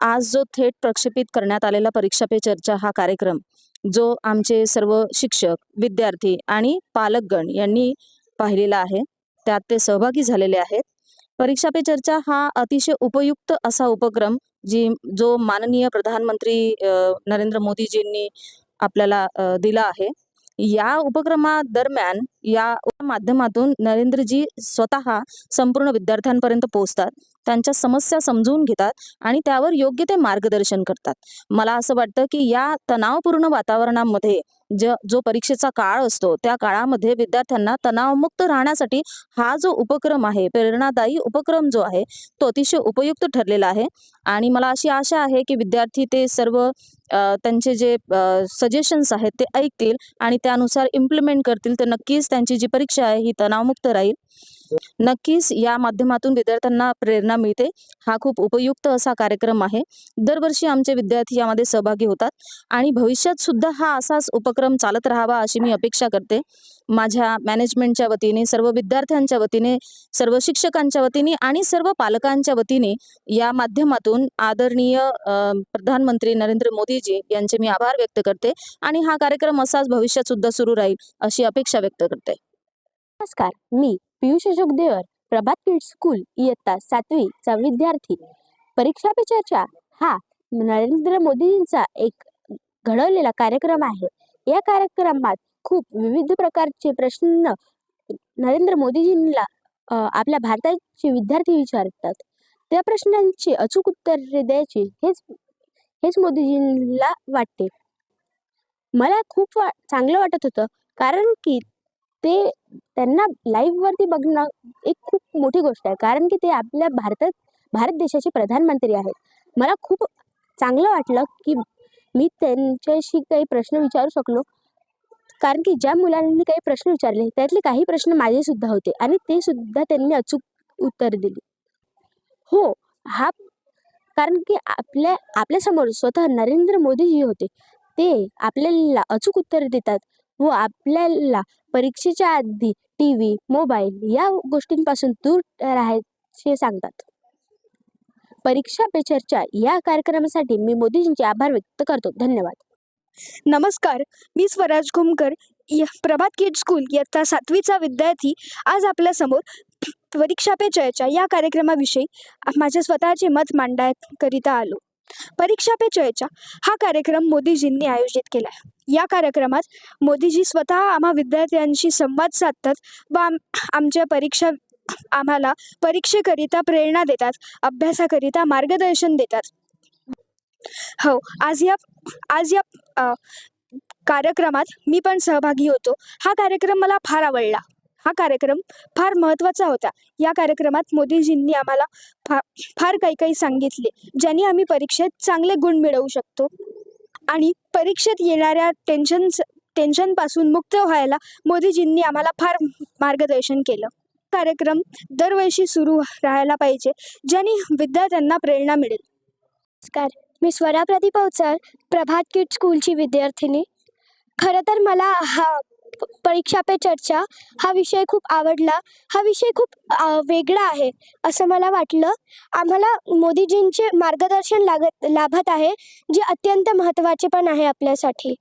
आज जो थेट प्रक्षेपित करण्यात आलेला परीक्षा पे चर्चा हा कार्यक्रम जो आमचे सर्व शिक्षक विद्यार्थी आणि पालकगण यांनी पाहिलेला आहे त्यात ते सहभागी झालेले आहेत. परीक्षा पे चर्चा हा अतिशय उपयुक्त असा उपक्रम जी जो माननीय प्रधानमंत्री नरेंद्र मोदीजींनी आपल्याला दिला आहे. या उपक्रमा दरम्यान या माध्यमातून नरेंद्रजी स्वतः संपूर्ण विद्यार्थ्यांपर्यंत पोहोचतात. त्यांच्या समस्या समजून घेतात आणि त्यावर योग्य ते मार्गदर्शन करतात. मला असं वाटतं की या तणावपूर्ण वातावरणामध्ये ज जो परीक्षेचा काळ असतो त्या काळामध्ये विद्यार्थ्यांना तणावमुक्त राहण्यासाठी हा जो उपक्रम आहे प्रेरणादायी उपक्रम जो आहे तो अतिशय उपयुक्त ठरलेला आहे. आणि मला अशी आशा आहे की विद्यार्थी ते सर्व त्यांचे जे सजेशन्स आहेत ते ऐकतील आणि त्यानुसार इम्प्लिमेंट करतील. तर नक्कीच त्यांची जी परीक्षा आहे ही तणावमुक्त राहील. नक्कीच या माध्यमातून विद्यार्थ्यांना प्रेरणा मिळते. हा खूप उपयुक्त असा कार्यक्रम आहे. दरवर्षी आमचे विद्यार्थी यामध्ये सहभागी होतात आणि भविष्यात सुद्धा हा असाच उपक्रम चालत राहावा अशी मी अपेक्षा करते. माझ्या मॅनेजमेंटच्या वतीने सर्व विद्यार्थ्यांच्या वतीने सर्व शिक्षकांच्या वतीने आणि सर्व पालकांच्या वतीने या माध्यमातून आदरणीय प्रधानमंत्री नरेंद्र मोदीजी यांचे मी आभार व्यक्त करते आणि हा कार्यक्रम असाच भविष्यात सुद्धा सुरू राहील अशी अपेक्षा व्यक्त करते. नमस्कार मी पियुष अशोक देवर प्रभात किड स्कूल इयत्ता सातवीचा विद्यार्थी. परीक्षा पे चर्चा. हा नरेंद्र मोदींचा एक घडवलेला कार्यक्रम आहे. या कार्यक्रमात खूप विविध प्रकारचे प्रश्न नरेंद्र मोदीजींना आपल्या भारताचे विद्यार्थी विचारतात. त्या प्रश्नांची अचूक उत्तरे द्यायची हेच हेच मोदीजींना वाटते. मला खूप वा चांगलं वाटत होतं कारण की ते त्यांना लाईव्ह वरती बघणं एक खूप मोठी गोष्ट आहे. कारण की ते आपल्या भारतात भारत देशाचे प्रधानमंत्री आहेत. मला खूप चांगलं वाटलं की मी त्यांच्याशी काही प्रश्न विचारू शकलो. कारण की ज्या मुलांनी काही प्रश्न विचारले त्यातले काही प्रश्न माझे सुद्धा होते आणि ते सुद्धा त्यांनी अचूक उत्तर दिली. हो हा कारण की आपल्या आपल्यासमोर स्वतः नरेंद्र मोदीजी होते. ते आपल्याला अचूक उत्तर देतात व आपल्याला परीक्षेच्या आधी टी व्ही मोबाईल या गोष्टींपासून दूर राहायचे सांगतात. परीक्षा पे चर्चा या कार्यक्रमासाठी मी मोदीजींचे आभार व्यक्त करतो. धन्यवाद. नमस्कार. मी स्वराज घुमकर य- प्रभात किड स्कूल इयत्ता सातवीचा विद्यार्थी. आज आपल्यासमोर परीक्षा पे चर्चा या कार्यक्रमाविषयी माझे स्वतःचे मत मांडण्याकरिता आलो. परीक्षा पे चर्चा. हा कार्यक्रम मोदीजींनी आयोजित केला आहे या कार्यक्रमात मोदीजी स्वतः आम्हा विद्यार्थ्यांशी संवाद साधतात व आम आमच्या परीक्षा आम्हाला परीक्षेकरिता प्रेरणा देतात अभ्यासाकरिता मार्गदर्शन देतात. हो आज या आज या कार्यक्रमात मी पण सहभागी होतो. हा कार्यक्रम मला फार आवडला. हा कार्यक्रम फार महत्त्वाचा होता. या कार्यक्रमात मोदीजींनी आम्हाला फा फार काही काही सांगितले ज्यांनी आम्ही परीक्षेत चांगले गुण मिळवू शकतो. आणि परीक्षेत येणाऱ्या टेन्शन टेन्शनपासून मुक्त व्हायला मोदीजींनी आम्हाला फार मार्गदर्शन केलं. कार्यक्रम दरवर्षी सुरू राहायला पाहिजे ज्याने विद्यार्थ्यांना प्रेरणा मिळेल. नमस्कार मी स्वरा प्रदीप अवचर प्रभात किड स्कूलची विद्यार्थिनी. खरं तर मला हा परीक्षा पे चर्चा. हा विषय खूप आवडला. हा विषय खूप वेगळा आहे असं मला वाटलं. आम्हाला मोदीजींचे मार्गदर्शन लागत लाभत आहे जे अत्यंत महत्त्वाचे पण आहे आपल्यासाठी.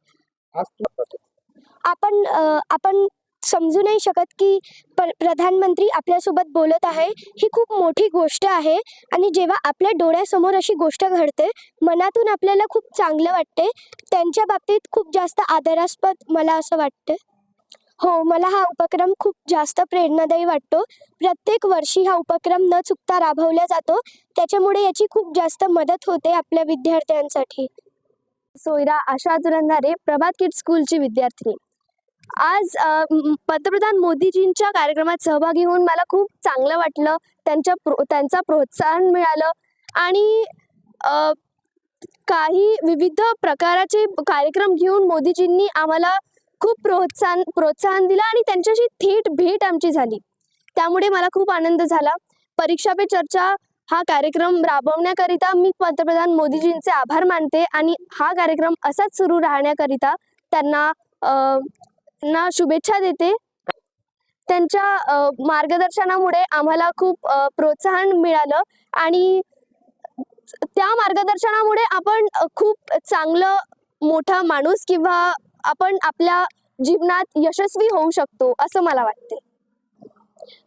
आपण आपण समजू नाही शकत की प्रधानमंत्री आपल्यासोबत बोलत आहे ही खूप मोठी गोष्ट आहे. आणि जेव्हा आपल्या डोळ्यासमोर अशी गोष्ट घडते मनातून आपल्याला खूप चांगलं वाटते. त्यांच्या बाबतीत खूप जास्त आदरास्पद मला असं वाटते. हो मला हा उपक्रम खूप जास्त प्रेरणादायी वाटतो. प्रत्येक वर्षी हा उपक्रम न चुकता राबवला जातो. त्याच्यामुळे याची खूप जास्त मदत होते आपल्या विद्यार्थ्यांसाठी. सोयरा आशा जुरंदारे प्रभात किड स्कूलची विद्यार्थिनी आज पंतप्रधान मोदीजींच्या कार्यक्रमात सहभागी होऊन मला खूप चांगलं वाटलं. त्यांच्या प्रो त्यांचा प्रोत्साहन मिळालं. आणि काही विविध प्रकाराचे कार्यक्रम घेऊन मोदीजींनी आम्हाला खूप प्रोत्साहन प्रोत्साहन दिलं आणि त्यांच्याशी थेट भेट आमची झाली. त्यामुळे मला खूप आनंद झाला. परीक्षा पे चर्चा हा कार्यक्रम राबवण्याकरिता मी पंतप्रधान मोदीजींचे आभार मानते आणि हा कार्यक्रम असाच सुरू राहण्याकरिता त्यांना ना शुभेच्छा देते. त्यांच्या मार्गदर्शनामुळे आम्हाला खूप प्रोत्साहन मिळालं आणि त्या मार्गदर्शनामुळे आपण खूप चांगलं मोठा माणूस किंवा आपण आपल्या जीवनात यशस्वी होऊ शकतो असं मला वाटते.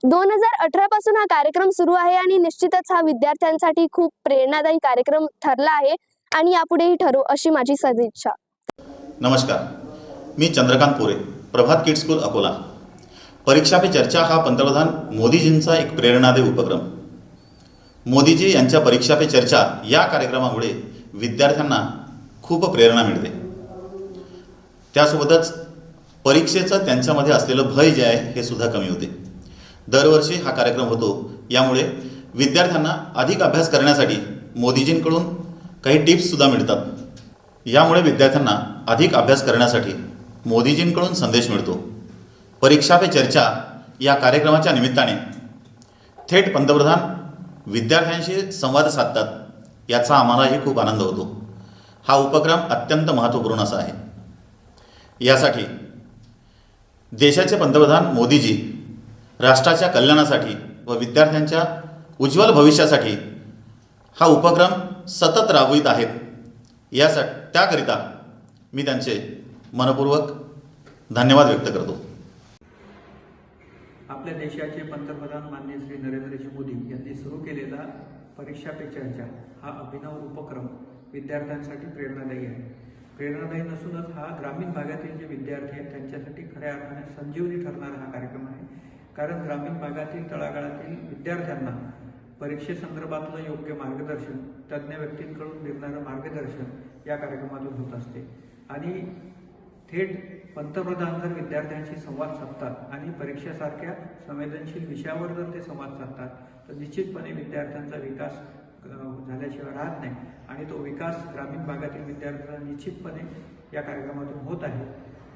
दोन हजार अठरा पासून हा कार्यक्रम सुरू आहे आणि निश्चितच हा विद्यार्थ्यांसाठी खूप प्रेरणादायी कार्यक्रम ठरला आहे आणि यापुढेही ठरू अशी माझी सदिच्छा. नमस्कार. मी चंद्रकांत पुरे प्रभात किड स्कूल अकोला. परीक्षा पे चर्चा हा पंतप्रधान मोदीजींचा एक प्रेरणादायी उपक्रम. मोदीजी यांच्या परीक्षा पे चर्चा या कार्यक्रमामुळे विद्यार्थ्यांना खूप प्रेरणा मिळते. त्यासोबतच परीक्षेचं त्यांच्यामध्ये असलेलं भय जे आहे हे सुद्धा कमी होते. दरवर्षी हा कार्यक्रम होतो. यामुळे विद्यार्थ्यांना अधिक अभ्यास करण्यासाठी मोदीजींकडून काही टिप्ससुद्धा मिळतात. यामुळे विद्यार्थ्यांना अधिक अभ्यास करण्यासाठी मोदीजींकडून संदेश मिळतो. परीक्षा पे चर्चा या कार्यक्रमाच्या निमित्ताने थेट पंतप्रधान विद्यार्थ्यांशी संवाद साधतात याचा आम्हालाही खूप आनंद होतो. हा उपक्रम अत्यंत महत्त्वपूर्ण असा आहे. यासाठी देशाचे पंतप्रधान मोदीजी राष्ट्राच्या कल्याणासाठी व विद्यार्थ्यांच्या उज्ज्वल भविष्यासाठी हा उपक्रम सतत राबवित आहेत. यासाठी त्याकरिता मी त्यांचे मनपूर्वक धन्यवाद व्यक्त करतो. आपल्या देशाचे पंतप्रधान माननीय श्री नरेंद्रजी मोदी यांनी सुरू केलेला परीक्षा पे चर्चा हा अभिनव उपक्रम विद्यार्थ्यांसाठी प्रेरणादायी आहे. प्रेरणादायी नसूनच हा ग्रामीण भागातील जे विद्यार्थी आहेत त्यांच्यासाठी खऱ्या अर्थाने संजीवनी ठरणारा हा कार्यक्रम आहे. कारण ग्रामीण भागातील तळागाळातील विद्यार्थ्यांना परीक्षेसंदर्भातलं योग्य मार्गदर्शन तज्ज्ञ व्यक्तींकडून मिळणारं मार्गदर्शन या कार्यक्रमातून होत असते. आणि थेट पंतप्रधान जर विद्यार्थ्यांशी संवाद साधतात आणि परीक्षेसारख्या संवेदनशील विषयावर जर ते संवाद साधतात तर निश्चितपणे विद्यार्थ्यांचा विकास झाल्याशिवाय राहत नाही. आणि तो विकास ग्रामीण भागातील विद्यार्थ्यांना निश्चितपणे या कार्यक्रमातून होत आहे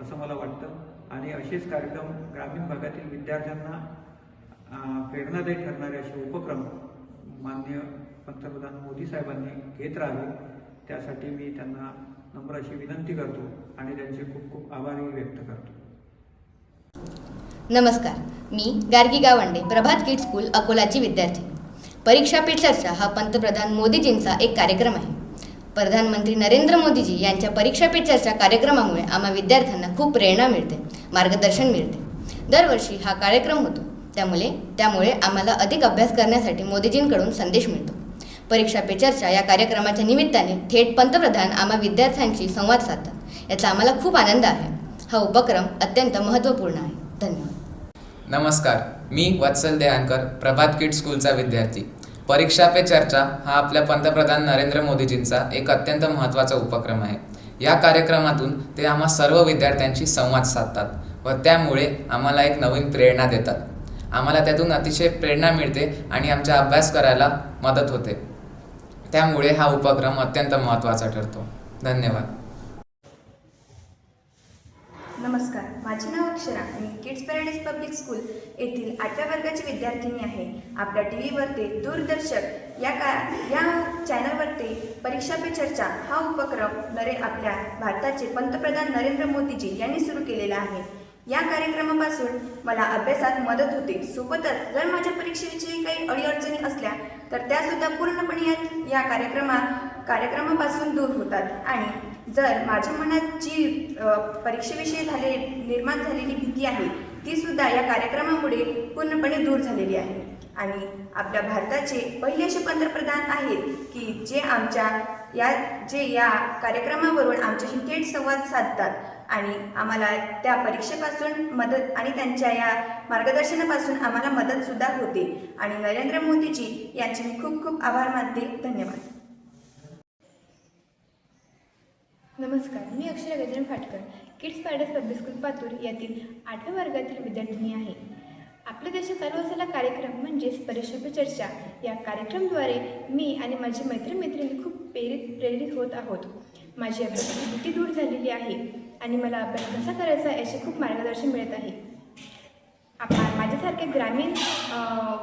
असं मला वाटतं. आणि असेच कार्यक्रम ग्रामीण भागातील विद्यार्थ्यांना प्रेरणादायी ठरणारे असे उपक्रम माननीय पंतप्रधान मोदी साहेबांनी घेत राहावे त्यासाठी मी त्यांना नम्र अशी विनंती करतो आणि त्यांचे खूप खूप आभारही व्यक्त करतो. नमस्कार. मी गार्गी गावंडे प्रभात किड स्कूल अकोलाची विद्यार्थी. परीक्षा पे चर्चा हा पंतप्रधान मोदीजींचा एक कार्यक्रम आहे. प्रधानमंत्री नरेंद्र मोदीजी यांच्या परीक्षा पे चर्चा कार्यक्रमामुळे आम्हा विद्यार्थ्यांना खूप प्रेरणा मिळते मार्गदर्शन मिळते. दरवर्षी हा कार्यक्रम होतो. त्यामुळे त्यामुळे आम्हाला अधिक अभ्यास करण्यासाठी मोदीजींकडून संदेश मिळतो. परीक्षा पे चर्चा या कार्यक्रमाच्या निमित्ताने थेट पंतप्रधान आम्हा विद्यार्थ्यांशी संवाद साधतात. याचा आम्हाला खूप आनंद आहे. हा उपक्रम अत्यंत महत्त्वपूर्ण आहे. धन्यवाद. नमस्कार मी वत्सल देहानकर प्रभात किड स्कूलचा विद्यार्थी. परीक्षा पे चर्चा हा आपल्या पंतप्रधान नरेंद्र मोदीजींचा एक अत्यंत महत्त्वाचा उपक्रम आहे. या कार्यक्रमातून ते आम्हा सर्व विद्यार्थ्यांशी संवाद साधतात व त्यामुळे आम्हाला एक नवीन प्रेरणा देतात. आम्हाला त्यातून अतिशय प्रेरणा मिळते आणि आमचा अभ्यास करायला मदत होते. त्यामुळे हा उपक्रम अत्यंत महत्त्वाचा ठरतो. धन्यवाद. नमस्कार. माझे नाव अक्षरा. मी किड्स पॅराडाईज पब्लिक स्कूल येथील आठव्या वर्गाची विद्यार्थिनी आहे. आपल्या टी व्हीवरती दूरदर्शक या का या चॅनलवरती परीक्षा पे चर्चा हा उपक्रम नरे आपल्या भारताचे पंतप्रधान नरेंद्र मोदीजी यांनी सुरू केलेला आहे. या कार्यक्रमापासून मला अभ्यासात मदत होते. सोबतच जर माझ्या परीक्षेविषयी काही अडीअडचणी असल्या तर त्यासुद्धा पूर्णपणे या या कार्यक्रमा कार्यक्रमापासून दूर होतात. आणि जर माझ्या मनात जी परीक्षेविषयी झाले निर्माण झालेली भीती आहे ती सुद्धा या कार्यक्रमामुळे पूर्णपणे दूर झालेली आहे. आणि आपल्या भारताचे पहिले असे पंतप्रधान आहेत की जे आमच्या या जे या कार्यक्रमावरून आमच्याशी थेट संवाद साधतात आणि आम्हाला त्या परीक्षेपासून मदत आणि त्यांच्या या मार्गदर्शनापासून आम्हाला मदतसुद्धा होते. आणि नरेंद्र मोदीजी यांचे मी खूप खूप आभार मानते. धन्यवाद. नमस्कार मी Akshara Gajanan Phatkar kids paradise public school Patur यातील आठव्या वर्गातील विद्यार्थिनी आहे. आपल्या देशात चालू असलेला कार्यक्रम म्हणजेच परीक्षा पे चर्चा. या कार्यक्रमद्वारे मी आणि माझी मैत्रिणी खूप प्रेरित प्रेरित होत आहोत. माझी अभ्यासाची भीती दूर झालेली आहे आणि मला अभ्यास कसा करायचा याचे खूप मार्गदर्शन मिळत आहे. आपा माझ्यासारख्या ग्रामीण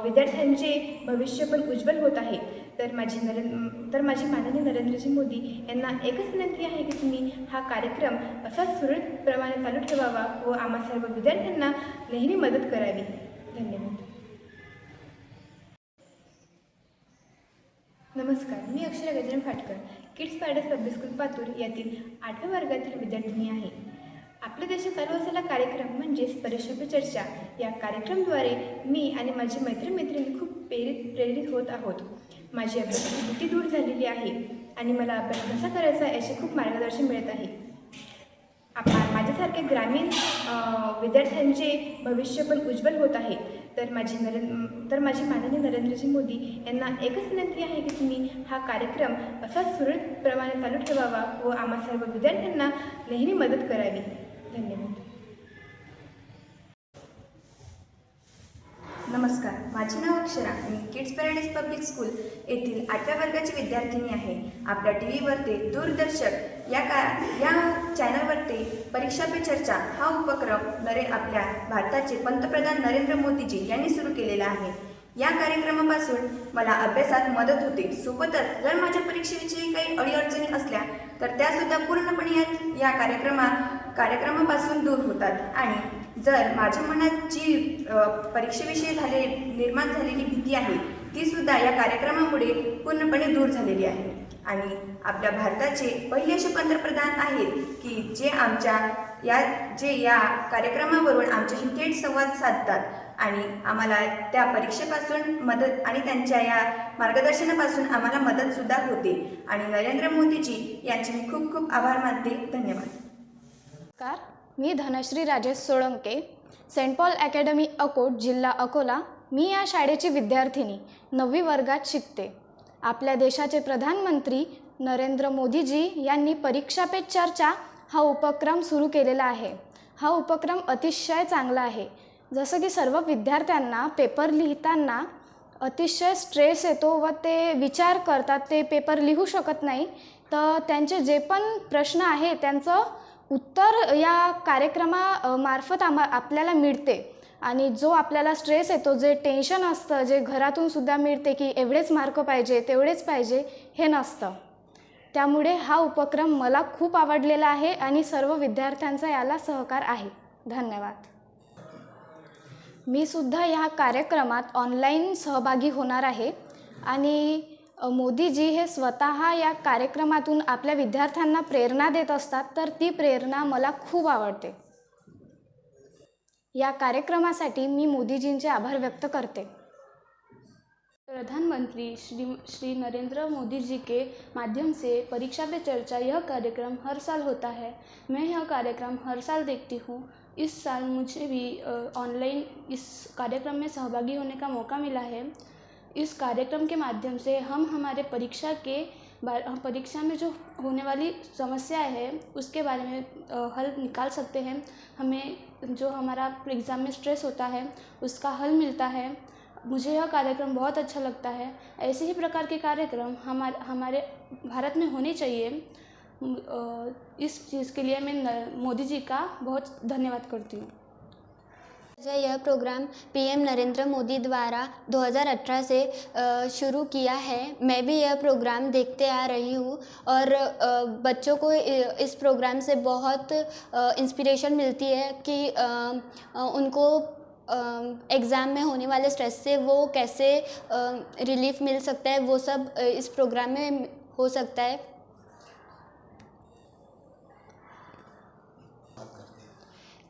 विद्यार्थ्यांचे भविष्य पण उज्ज्वल होत आहे. तर माझी नरेंद्र तर माझी माननीय नरेंद्रजी मोदी यांना एकच विनंती आहे की तुम्ही हा कार्यक्रम असा सुरळीतप्रमाणे चालू ठेवावा व आम्हा सर्व विद्यार्थ्यांना नेहमी मदत करावी. धन्यवाद. नमस्कार मी Akshara Gajanan Phatkar kids paradise public school Patur यातील आठव्या वर्गातील विद्यार्थिनी आहे. आपल्या देशात चालू असलेला कार्यक्रम म्हणजेच परीक्षा पे चर्चा. या कार्यक्रमद्वारे मी आणि माझी मैत्रिणी खूप प्रेरित प्रेरित होत आहोत. माझी अभ्यासाची भीती दूर झालेली आहे आणि मला अभ्यास कसा करायचा याचे खूप मार्गदर्शन मिळत आहे. आपण माझ्यासारख्या ग्रामीण विद्यार्थ्यांचे भविष्य पण उज्ज्वल होत आहे. तर माझी नरेंद्र तर माझी माननीय नरेंद्रजी मोदी यांना एकच विनंती आहे की तुम्ही हा कार्यक्रम असा सुरळीतप्रमाणे चालू ठेवावा व आम्हा सर्व विद्यार्थ्यांना नेहमी मदत करावी. धन्यवाद. नमस्कार. माझे नाव अक्षरा. मी किड्स पॅरेडाईज पब्लिक स्कूल येथील आठव्या वर्गाची विद्यार्थिनी आहे. आपल्या टी व्हीवरती दूरदर्शक या का या चॅनलवरती परीक्षा पे चर्चा हा उपक्रम नरे आपल्या भारताचे पंतप्रधान नरेंद्र मोदीजी यांनी सुरू केलेला आहे. या कार्यक्रमापासून मला अभ्यासात मदत होते. सोबतच जर माझ्या परीक्षेविषयी काही अडीअडचणी असल्या तर त्यासुद्धा पूर्णपणे या या कार्यक्रमा कार्यक्रमापासून दूर होतात आणि जर माझ्या मनात जी परीक्षेविषयी झाले निर्माण झालेली भीती आहे ती सुद्धा या कार्यक्रमामुळे पूर्णपणे दूर झालेली आहे. आणि आपल्या भारताचे पहिले असे पंतप्रधान आहेत की जे आमच्या या जे या कार्यक्रमावरून आमच्याशी थेट संवाद साधतात आणि आम्हाला त्या परीक्षेपासून मदत आणि त्यांच्या या मार्गदर्शनापासून आम्हाला मदतसुद्धा होते. आणि नरेंद्र मोदीजी यांचे मी खूप खूप आभार मानते. धन्यवाद. नमस्कार मी Dhanashree Rajesh Solanke saint Paul academy Akot जिल्हा अकोला मी या शाळेची विद्यार्थिनी नववी वर्गात शिकते. आपल्या देशाचे प्रधानमंत्री नरेंद्र मोदीजी यांनी परीक्षा पे चर्चा हा उपक्रम सुरू केलेला आहे. हा उपक्रम अतिशय चांगला आहे. जसं की सर्व विद्यार्थ्यांना पेपर लिहिताना अतिशय स्ट्रेस येतो व ते विचार करतात ते पेपर लिहू शकत नाही. तर त्यांचे जे पण प्रश्न आहे त्यांचं उत्तर या कार्यक्रमा मार्फत आम्हा आपल्याला मिळते. आणि जो आपल्याला स्ट्रेस येतो जे टेन्शन असतं जे घरातून सुद्धा मिळते की एवढेच मार्क पाहिजे तेवढेच पाहिजे हे नसतं. त्यामुळे हा उपक्रम मला खूप आवडलेला आहे आणि सर्व विद्यार्थ्यांचा याला सहकार आहे. धन्यवाद. मी सुद्धा ह्या कार्यक्रमात ऑनलाईन सहभागी होणार आहे. आणि मोदीजी हे स्वतः या कार्यक्रमातून आपल्या विद्यार्थ्यांना प्रेरणा देत असतात तर ती प्रेरणा मला खूप आवडते. या कार्यक्रमासाठी मी मोदीजींचे आभार व्यक्त करते. प्रधानमंत्री श्री श्री नरेंद्र मोदी जी के माध्यम से परीक्षा पे चर्चा यह कार्यक्रम हर साल होता है. मैं यह कार्यक्रम हर साल देखती हूँ. इस साल मुझे भी ऑनलाइन इस कार्यक्रम में सहभागी होने का मौका मिला है. इस कार्यक्रम के माध्यम से हम हमारे परीक्षा के परीक्षा में जो होने वाली समस्याएँ है, उसके बारे में हल निकाल सकते हैं। हमें जो हमारा एग्ज़ाम में स्ट्रेस होता है, उसका हल मिलता है। मुझे यह कार्यक्रम बहुत अच्छा लगता है। ऐसे ही प्रकार के कार्यक्रम हमारे हमारे भारत में होने चाहिए। इस चीज़ के लिए मैं मोदी जी का बहुत धन्यवाद करती हूँ। जो यह प्रोग्राम पीएम नरेंद्र मोदी द्वारा 2018 से शुरू किया है। मैं भी यह प्रोग्राम देखते आ रही हूँ और बच्चों को इस प्रोग्राम से बहुत इंस्पिरेशन मिलती है कि उनको एग्ज़ाम में होने वाले स्ट्रेस से वो कैसे रिलीफ मिल सकता है, वो सब इस प्रोग्राम में हो सकता है।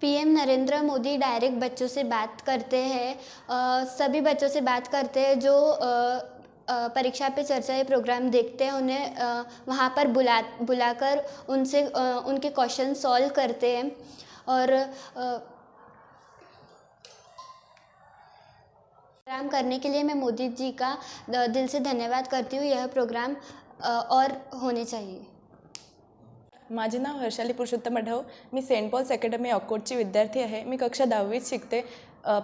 पीएम नरेंद्र मोदी डायरेक्ट बच्चों से बात करते हैं सभी बच्चों से बात करते हैं जो परीक्षा पे चर्चा ये प्रोग्राम देखते हैं, उन्हें वहाँ पर बुला, बुलाकर उनसे उनके क्वेश्चन सॉल्व करते हैं और प्रोग्राम करने के लिए मैं मोदी जी का दिल से धन्यवाद करती हूँ, यह प्रोग्राम और होने चाहिए। माझे नाव हर्षाली पुरुषोत्तम आढाव. मी सेंट पॉल्स अकॅडमी अकोटची विद्यार्थी आहे. मी कक्षा दहावीत शिकते.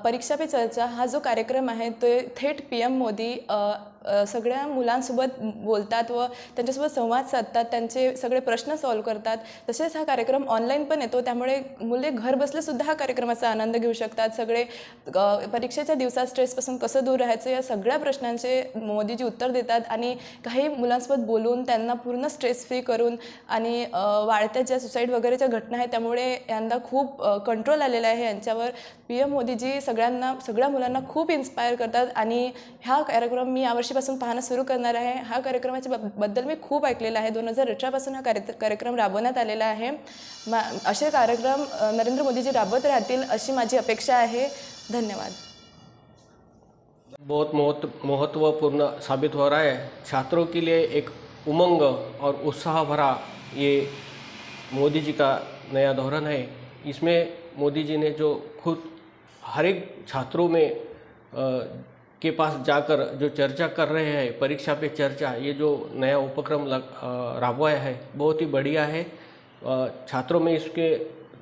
परीक्षा पे चर्चा हा जो कार्यक्रम आहे तो थेट पी एम मोदी सगळ्या मुलांसोबत बोलतात व त्यांच्यासोबत संवाद साधतात त्यांचे सगळे प्रश्न सॉल्व करतात. तसेच हा कार्यक्रम ऑनलाईन पण येतो त्यामुळे मुले घर बसलेसुद्धा हा कार्यक्रमाचा आनंद घेऊ शकतात. सगळे परीक्षेच्या दिवसात स्ट्रेसपासून कसं दूर राहायचं या सगळ्या प्रश्नांचे मोदीजी उत्तर देतात आणि काही मुलांसोबत बोलून त्यांना पूर्ण स्ट्रेस फ्री करून आणि वाढत्या ज्या सुसाईड वगैरेच्या घटना आहेत त्यामुळे यंदा खूप कंट्रोल आलेला आहे यांच्यावर. पी एम मोदीजी सगळ्यांना सगळ्या मुलांना खूप इन्स्पायर करतात आणि हा कार्यक्रम मी यावर्षी वर्षापासून पाहणं सुरू करणार आहे. हा कार्यक्रमाच्या बद्दल मी खूप ऐकलेला आहे. दोन हजार अठरापासून हा कार्य कार्यक्रम राबवण्यात आलेला आहे. मा असे कार्यक्रम नरेंद्र मोदीजी राबवत राहतील अशी माझी अपेक्षा आहे. धन्यवाद. बहुत महत्त्व महत्त्वपूर्ण साबित हो रहा है. छात्रों के लिए एक उमंग और उत्साह भरा ये मोदी जी का नया धोरण है. इसमें मोदी जी ने जो खुद हर एक छात्रों में के पास जाकर जो चर्चा कर रहे हैं, परीक्षा पे चर्चा, ये जो नया उपक्रम राबवाया है, बहुत ही बढ़िया है। छात्रों में इसके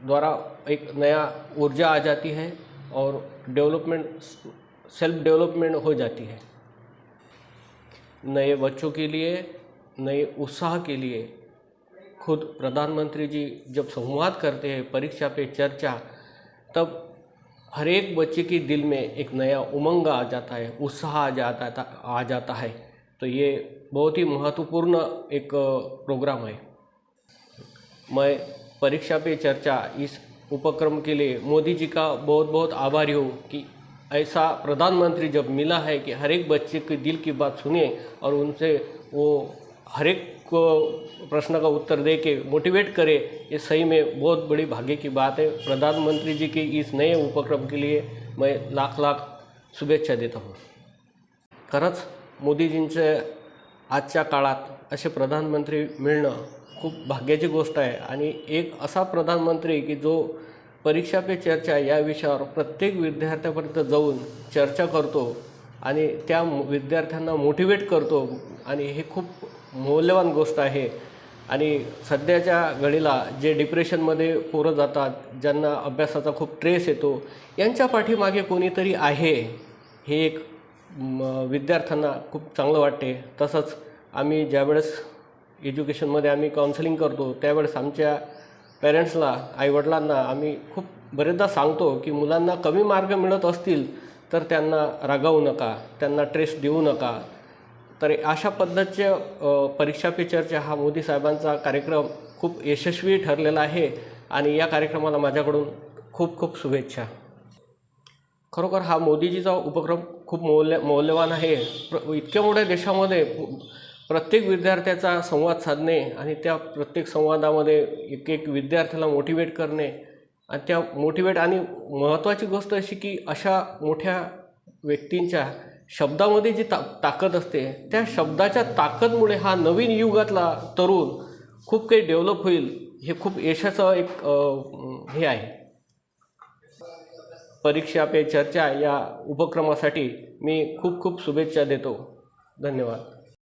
द्वारा एक नया ऊर्जा आ जाती है और डेवलपमेंट, सेल्फ डेवलपमेंट हो जाती है। नए बच्चों के लिए, नए उत्साह के लिए खुद प्रधानमंत्री जी जब संवाद करते हैं, परीक्षा पे चर्चा, तब हर एक बच्चे के दिल में एक नया उमंग आ जाता है, उत्साह आ जाता आ जाता है। तो ये बहुत ही महत्वपूर्ण एक प्रोग्राम है। मैं परीक्षा पे चर्चा इस उपक्रम के लिए मोदी जी का बहुत बहुत आभारी हूँ कि ऐसा प्रधानमंत्री जब मिला है कि हर एक बच्चे के दिल की बात सुने और उनसे वो हर एक को प्रश्न का उत्तर दे के मोटिवेट करे ये सही में बहुत बड़ी भाग्य की बात है। प्रधानमंत्री जी के इस नए उपक्रम के लिए मैं लाख लाख शुभेच्छा देता हूँ। खरंच मोदीजींचं आजच्या काळात असे प्रधानमंत्री मिळणं खूप भाग्याची गोष्ट आहे. आणि एक असा प्रधानमंत्री की जो परीक्षा पे चर्चा या विषयावर प्रत्येक विद्यार्थ्यापर्यंत जाऊन चर्चा करतो आणि त्या विद्यार्थ्यांना मोटिवेट करतो. आणि हे खूप मौल्यवान गोष्ट आहे. आणि सध्याच्या घडीला जे डिप्रेशनमध्ये पोरं जातात ज्यांना अभ्यासाचा खूप ट्रेस येतो यांच्या पाठीमागे कोणीतरी आहे हे एक म, विद्यार्थ्यांना खूप चांगलं वाटते. तसंच आम्ही ज्यावेळेस एज्युकेशनमध्ये आम्ही काउन्सिलिंग करतो त्यावेळेस आमच्या पेरेंट्सला आईवडिलांना आम्ही खूप बरेचदा सांगतो की मुलांना कमी मार्ग मिळत असतील तर त्यांना रागावू नका त्यांना ट्रेस देऊ नका. तर अशा पद्धतीच्या परीक्षा पे चर्चा हा मोदी साहेबांचा कार्यक्रम खूप यशस्वी ठरलेला आहे आणि या कार्यक्रमाला माझ्याकडून खूप खूप शुभेच्छा. खरोखर हा मोदीजीचा उपक्रम खूप मौल्य मौल्यवान आहे. प्र इतक्या मोठ्या देशामध्ये प्रत्येक विद्यार्थ्याचा संवाद साधणे आणि त्या प्रत्येक संवादामध्ये एक एक विद्यार्थ्याला मोटिवेट करणे आणि त्या मोटिवेट आणि महत्त्वाची गोष्ट अशी की अशा मोठ्या व्यक्तींच्या शब्दामध्ये जी ता ताकद असते त्या शब्दाच्या ताकदमुळे हा नवीन युगातला तरुण खूप काही डेव्हलप होईल हे खूप यशाचं एक हे आहे. परीक्षा पे चर्चा या उपक्रमासाठी मी खूप खूप शुभेच्छा देतो. धन्यवाद.